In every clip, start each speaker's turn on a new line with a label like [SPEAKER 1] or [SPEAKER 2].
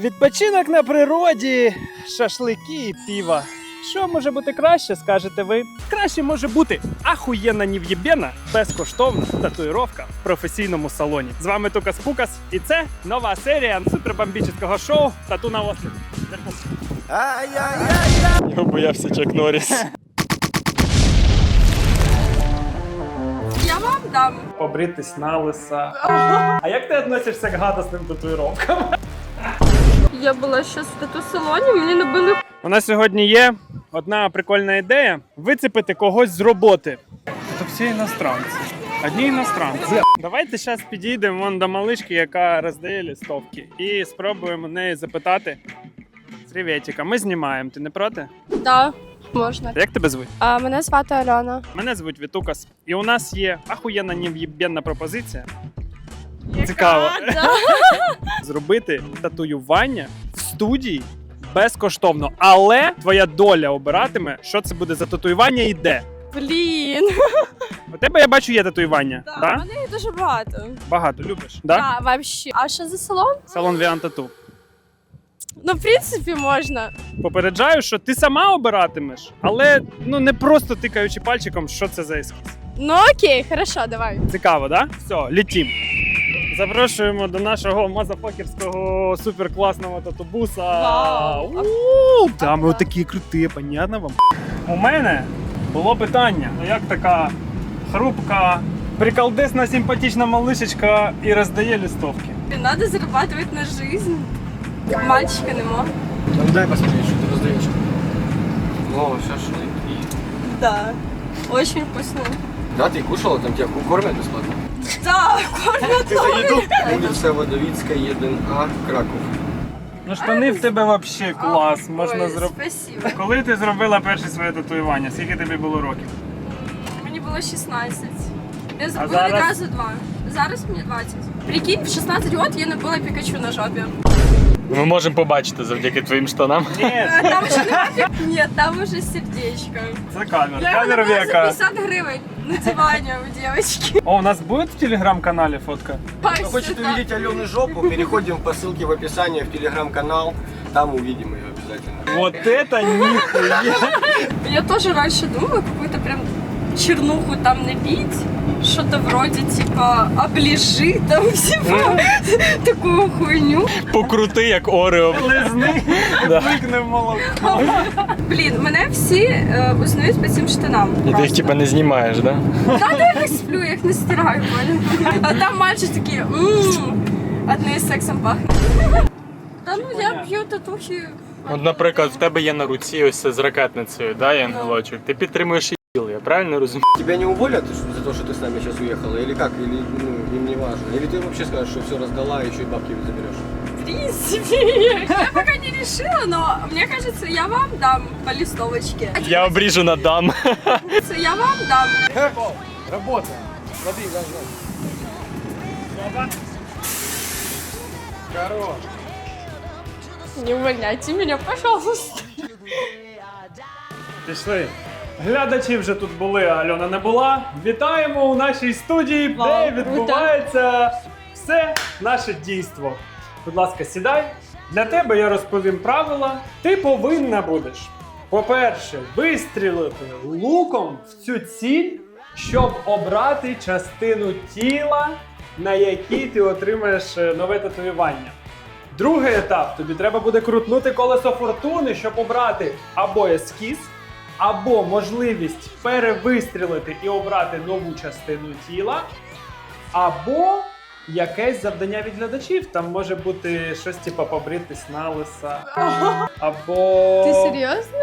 [SPEAKER 1] відпочинок на природі, шашлики і піва. Що може бути краще, скажете ви? Краще може бути ахуєнна нів'єбєна, безкоштовна татуїровка в професійному салоні. З вами Тукас Пукас, і це нова серія супербомбічного шоу Тату на острові.
[SPEAKER 2] Його боявся Чак Норріс.
[SPEAKER 3] Я вам дам.
[SPEAKER 1] Побритись на лиса. А як ти відносишся к гадосним татуїровкам?
[SPEAKER 3] Я була ще в тату-салоні, мені набили
[SPEAKER 1] У нас сьогодні є одна прикольна ідея вицепити когось з роботи. Це всі іностранці. Одні іностранці. Давайте зараз підійдемо вон до малишки, яка роздає листовки, і спробуємо неї запитати. Привітіка, ми знімаємо. Ти не проти?
[SPEAKER 3] Да, можна.
[SPEAKER 1] Як тебе звуть?
[SPEAKER 3] А мене звати Альона.
[SPEAKER 1] Мене звуть Вітукас, і у нас є ахуєнна нев'єбєнна пропозиція Цікаво. Зробити татуювання в студії безкоштовно. Але твоя доля обиратиме, що це буде за татуювання і де.
[SPEAKER 3] Блін.
[SPEAKER 1] У тебе я бачу є татуювання.
[SPEAKER 3] Да,
[SPEAKER 1] Да?
[SPEAKER 3] мене їх дуже багато.
[SPEAKER 1] Багато любиш. Да?
[SPEAKER 3] Да, вообще. А що за салон?
[SPEAKER 1] Салон Віан Тату.
[SPEAKER 3] Ну, в принципі, можна.
[SPEAKER 1] Попереджаю, що ти сама обиратимеш, але ну не просто тикаючи пальчиком, що це за ескіз.
[SPEAKER 3] Ну окей, хорошо, давай.
[SPEAKER 1] Цікаво, да? Все, літім. Запрошуємо до нашого мазафакерського суперкласного татубуса.
[SPEAKER 3] Вау!
[SPEAKER 1] У, Та ми отакі круті, понятно вам? У мене було питання: ну як така хрупка, приколдесна, симпатична малишечка і роздає листовки.
[SPEAKER 3] Надо зарабатывать на жизнь. Мальчика нема.
[SPEAKER 2] Ну дай посмотреть, що ти роздаєш. О, шашлики.
[SPEAKER 3] Да. Очень вкусно.
[SPEAKER 2] Да, ты кушала, там тебя кормят бесплатно?
[SPEAKER 3] Да, кормят.
[SPEAKER 2] Ты за еду? Улица 1А, Краков.
[SPEAKER 1] Ну штани в тебе взагалі клас, можна
[SPEAKER 3] Ой,
[SPEAKER 1] зробити.
[SPEAKER 3] Спасибо.
[SPEAKER 1] Коли ти зробила перше своє татуювання? Скільки тобі було років?
[SPEAKER 3] Мені було 16. Я
[SPEAKER 1] А
[SPEAKER 3] зробила
[SPEAKER 1] зараз?
[SPEAKER 3] відразу два. Зараз мені 20. Прикинь, в 16 років я набила Пікачу на жопі.
[SPEAKER 4] Ми можемо побачити завдяки твоїм штанам.
[SPEAKER 1] Ні,
[SPEAKER 3] Е, Там ще не Ні, там уже сердечко.
[SPEAKER 1] це камера.
[SPEAKER 3] Я його
[SPEAKER 1] Камера
[SPEAKER 3] набила за
[SPEAKER 1] віка.
[SPEAKER 3] 50 гривень на дивані у дівчинки.
[SPEAKER 1] О, у нас буде в телеграм-каналі фотка?
[SPEAKER 2] Кто хочет увидеть Алены жопу, переходим по ссылке в описании в телеграм-канал. Там увидим ее обязательно.
[SPEAKER 1] Вот это нихуя!
[SPEAKER 3] Я тоже раньше думала, какую-то прям чернуху там набить. Что-то вроде типа оближи там типа такую хуйню.
[SPEAKER 4] Покрути, як Орео.
[SPEAKER 1] Лизни, викне молоко.
[SPEAKER 3] Блін, мене всі е, узнають по цим штанам.
[SPEAKER 4] І ти їх типа не знімаєш, да?
[SPEAKER 3] Та де я їх сплю, я їх не стираю, понял? А там мальчик такі, ммм, одне з сексом пахне. Та ну я п'ю татухи.
[SPEAKER 4] От, наприклад, в тебе є на руці ось це з ракетницею, да, є ангелочок. Ти підтримуєш ІЛ, я правильно розумію?
[SPEAKER 2] Тебя не уволят за то, что ты с нами сейчас уехала? Или как? Или ну, им не важно? Или ты вообще скажешь, что все раздала, еще и бабки заберешь?
[SPEAKER 3] В принципе, я пока не решила, но мне кажется, я вам дам по листовочке.
[SPEAKER 4] Я обріжу на дам.
[SPEAKER 3] Я вам дам.
[SPEAKER 1] Работа. Смотри, Хорош.
[SPEAKER 3] Не увольняйте меня, пожалуйста.
[SPEAKER 1] Пішли. Глядачі вже тут були, а Альона не була. Вітаємо у нашій студії, де
[SPEAKER 3] Вау,
[SPEAKER 1] відбувається все наше дійство. Будь ласка, сідай. Для тебе я розповім правила. Ти повинна будеш, по-перше, вистрілити луком в цю ціль, щоб обрати частину тіла, на якій ти отримаєш е, нове татуювання. Другий етап тобі треба буде крутнути колесо фортуни, щоб обрати або ескіз, або можливість перевистрілити і обрати нову частину тіла, або якесь завдання від глядачів. Там може бути щось типу побритись на лиса, або
[SPEAKER 3] Ти серйозно?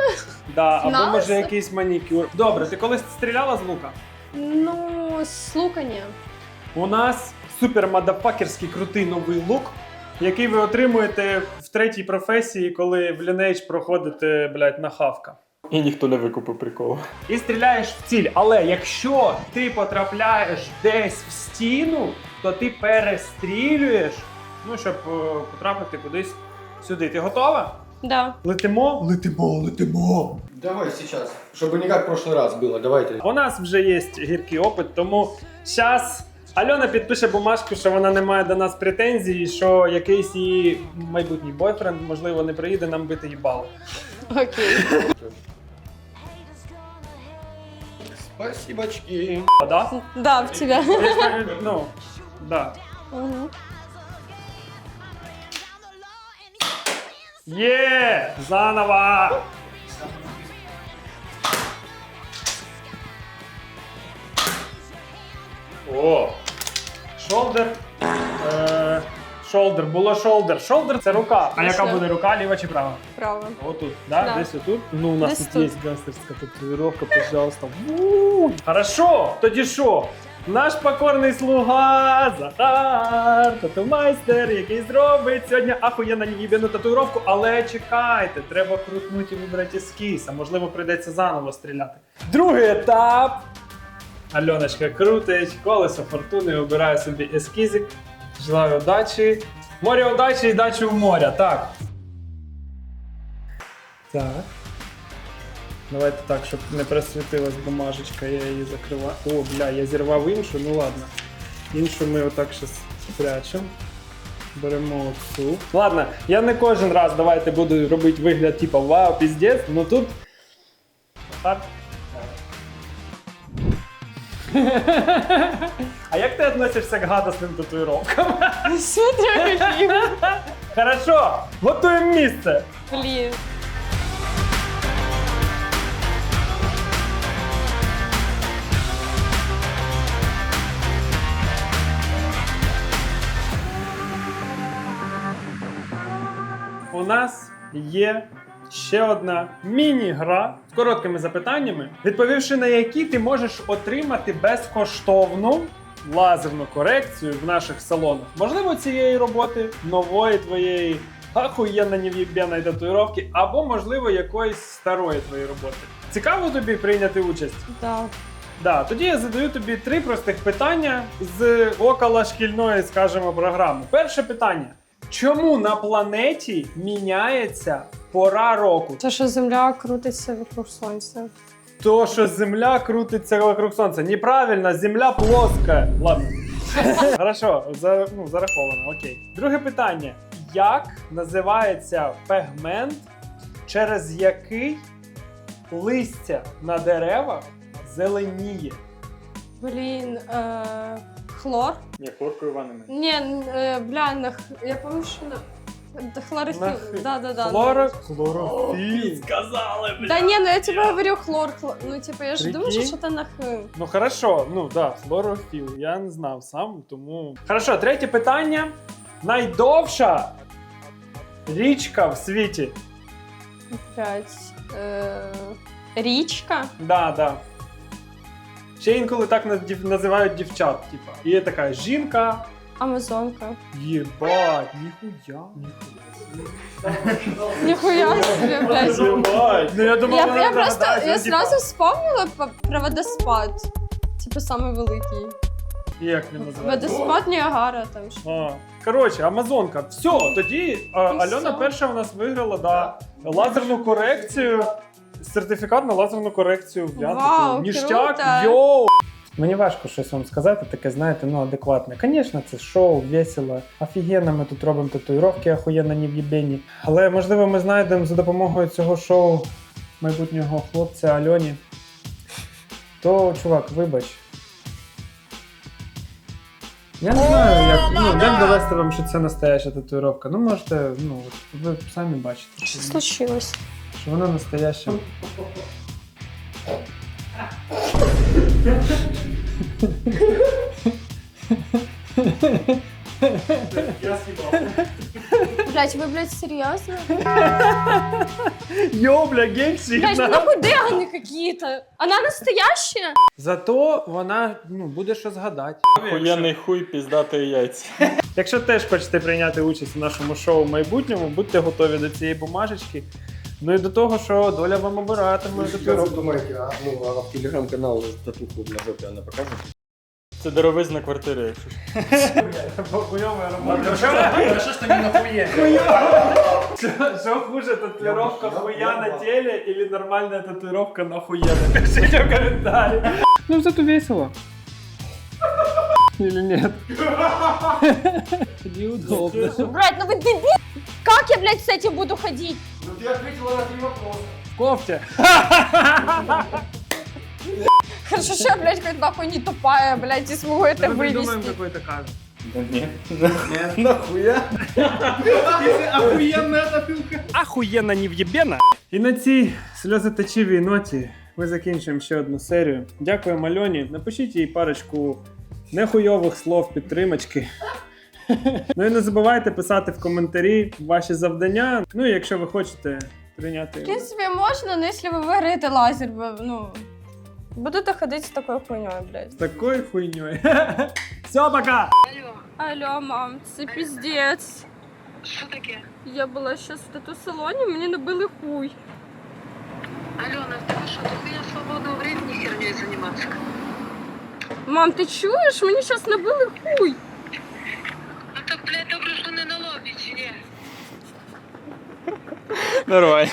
[SPEAKER 1] Да, або
[SPEAKER 3] На
[SPEAKER 1] може
[SPEAKER 3] лиса?
[SPEAKER 1] якийсь манікюр. Добре, ти колись стріляла з лука?
[SPEAKER 3] Ну, слухання.
[SPEAKER 1] У нас супер мадафакерський крутий новий лук, який ви отримуєте в третій професії, коли в Lineage проходите, блядь, на хавка.
[SPEAKER 4] І ніхто не викупив приколу.
[SPEAKER 1] І стріляєш в ціль. Але якщо ти потрапляєш десь в стіну, то ти перестрілюєш, ну, щоб е, потрапити кудись сюди. Ти готова?
[SPEAKER 3] Да.
[SPEAKER 1] Летимо? Летимо, летимо.
[SPEAKER 2] Давай сейчас, чтобы не как в прошлый раз было, давайте.
[SPEAKER 1] У нас вже є гіркий опит, тому зараз Альона підпише бумажку, що вона не має до нас претензій, що якийсь її майбутній бойфренд, можливо, не приїде нам бити їбало.
[SPEAKER 3] Окей.
[SPEAKER 2] Спасибочки.
[SPEAKER 1] А, да?
[SPEAKER 3] Да, в тебя.
[SPEAKER 1] Ну, да.
[SPEAKER 3] Мгм.
[SPEAKER 1] Є! Заново! О! Шолдер. Шолдер, було шолдер. Шолдер це рука. А яка буде рука, ліва чи права?
[SPEAKER 3] Право.
[SPEAKER 1] Отут, да?
[SPEAKER 3] Да.
[SPEAKER 1] Десь отут. Ну, у нас
[SPEAKER 3] Десь
[SPEAKER 1] тут,
[SPEAKER 3] тут.
[SPEAKER 1] є гангстерська татуїровка, пожалуйста. Хорошо, тоді що? Наш покорний слуга Захар, тату-майстер, який зробить сьогодні ахуєнно невіб'яну татуїровку, але чекайте, треба крутнути і вибрати ескіз, а можливо прийдеться заново стріляти. Другий етап. Альоночка крутить, колесо фортуни, обирає собі ескізик. Желаю удачі. Море удачі і дачі в моря. Так. Так. Давайте так, щоб не просвітилась бумажечка, я її закриваю. О, бля, я зірвав іншу, ну ладно. Іншу ми отак зараз спрячемо. Беремо оцю. Ладно, я не кожен раз давайте буду робити вигляд, типу, вау, піздець, ну тут. Так. А як ти відносишся к гадосним татуїровкам?
[SPEAKER 3] Смотри, какие.
[SPEAKER 1] Хорошо, готуємо місце.
[SPEAKER 3] Блин.
[SPEAKER 1] У нас є ще одна міні-гра з короткими запитаннями, відповівши на які ти можеш отримати безкоштовну лазерну корекцію в наших салонах. Можливо, цієї роботи, нової твоєї ахуєнно нев'єбєної татуїровки, або, можливо, якоїсь старої твоєї роботи. Цікаво тобі прийняти участь?
[SPEAKER 3] Да.
[SPEAKER 1] Да, тоді я задаю тобі три простих питання з около шкільної, скажімо, програми. Перше питання: чому на планеті міняється пора року?
[SPEAKER 3] То, що земля крутиться вокруг сонця.
[SPEAKER 1] То, що Земля крутиться вокруг сонця. Неправильно, Земля плоска. Ладно. Хорошо, за, ну, зараховано, окей. Друге питання: як називається пегмент, через який листя на деревах зеленіє?
[SPEAKER 3] Блін, е, хлор?
[SPEAKER 1] Ні, Хлорко Івановна.
[SPEAKER 3] Ні, е, бля, на, х- я пам'ятаю, що на... Хлорофіл.
[SPEAKER 1] На х-
[SPEAKER 3] Да, да, да.
[SPEAKER 1] Хлоро... Хлорофіл.
[SPEAKER 2] Сказали,
[SPEAKER 3] Да не, ну я тебе говорю хлор, хлор. Ну типа я же думаю, что
[SPEAKER 1] Прикинь.
[SPEAKER 3] что-то на х.
[SPEAKER 1] Ну хорошо, ну да, хлорофіл. Я не знав сам, тому. Хорошо, третє питання. Найдовша річка в світі.
[SPEAKER 3] П'ять. Е, річка.
[SPEAKER 1] Да, да. Ще інколи так наз- називають дівчат, типа. Є така жінка.
[SPEAKER 3] Амазонка.
[SPEAKER 1] Єбать, ніхуя.
[SPEAKER 3] Нихуя себе, блядь.
[SPEAKER 1] Ну я думав,
[SPEAKER 3] Я,
[SPEAKER 1] вона
[SPEAKER 3] я просто,
[SPEAKER 1] догадається,
[SPEAKER 3] я
[SPEAKER 1] ну, типа,
[SPEAKER 3] сразу вспомнила по- про водоспад. Типа самый великий.
[SPEAKER 1] Як він називається?
[SPEAKER 3] Водоспад Ніагара там. що.
[SPEAKER 1] А, коротше, Амазонка. Все, тоді а,
[SPEAKER 3] І
[SPEAKER 1] Альона
[SPEAKER 3] все.
[SPEAKER 1] перша у нас виграла да, лазерну корекцію. Сертифікат на лазерну корекцію в
[SPEAKER 3] Вау,
[SPEAKER 1] Ніштяк,
[SPEAKER 3] круто.
[SPEAKER 1] йоу! Мені важко щось вам сказати, таке, знаєте, ну адекватне. Звісно, це шоу, весело. Офігенно, ми тут робимо татуїровки, охуєнно не в'єбені. Але можливо ми знайдемо за допомогою цього шоу майбутнього хлопця Альоні. То, чувак, вибач. Я не знаю, як, ну, як довести вам, що це настояща татуїровка. Ну, можете, ну, ви самі бачите,
[SPEAKER 3] Що случилось?
[SPEAKER 1] Що вона настояща.
[SPEAKER 3] Блять, ви, блядь, серйозно?
[SPEAKER 1] Йо, бля, геймсі!
[SPEAKER 3] Блять, ну нахуй деганы какие-то. Она настоящая?
[SPEAKER 1] Зато вона ну, буде що згадати.
[SPEAKER 4] Охуєнний хуй, піздати яйця.
[SPEAKER 1] Якщо теж хочете прийняти участь в нашому шоу в майбутньому, будьте готові до цієї бумажечки. Ну і до того, що доля вам обиратиме
[SPEAKER 2] Как вы
[SPEAKER 1] татуїровку.
[SPEAKER 2] думаете, а, ну, а в телеграм-канал уже татуху на жопе она покажет?
[SPEAKER 4] Це дороговизна квартира, якщо що.
[SPEAKER 1] Хуйова робота.
[SPEAKER 2] Хорошо, что не нахуя.
[SPEAKER 1] Що- Що хуже, татуировка хуя на теле или нормальная татуировка на хуя? Напишите в комментарии. Ну, зато весело. Или нет? Неудобно.
[SPEAKER 3] Блядь, ну вы дебил! Как я, блядь, с этим буду ходить?
[SPEAKER 2] Ну ты ответила на три вопроса.
[SPEAKER 1] В кофте.
[SPEAKER 3] Хорошо, что я, блядь, как нахуй не тупая, блядь, и смогу это
[SPEAKER 1] Мы придумаем
[SPEAKER 3] вывести.
[SPEAKER 1] какой-то кадр.
[SPEAKER 2] Нахуя?
[SPEAKER 1] Ахуєнна нев'єбена. І на цій сльозоточивій ноті ми закінчуємо ще одну серію. Дякуємо Альоні. Напишіть їй парочку нехуйових слов підтримочки. Ну і не забувайте писати в коментарі ваші завдання. Ну і якщо ви хочете
[SPEAKER 3] В
[SPEAKER 1] прийняти.
[SPEAKER 3] принципе, можно, но если вы выиграете лазер, вы, ну... Будете ходить с такой хуйней, блядь.
[SPEAKER 1] З такою хуйньою. Все, пока!
[SPEAKER 3] Алло, мам, це піздець.
[SPEAKER 5] Що таке?
[SPEAKER 3] Я була щас в тату-салоні, мені набили хуй.
[SPEAKER 5] Алена, в тебе що, дохуя свободного времени херней заниматься?
[SPEAKER 3] Мам, ти чуєш? Мені щас набили хуй.
[SPEAKER 4] Нормально.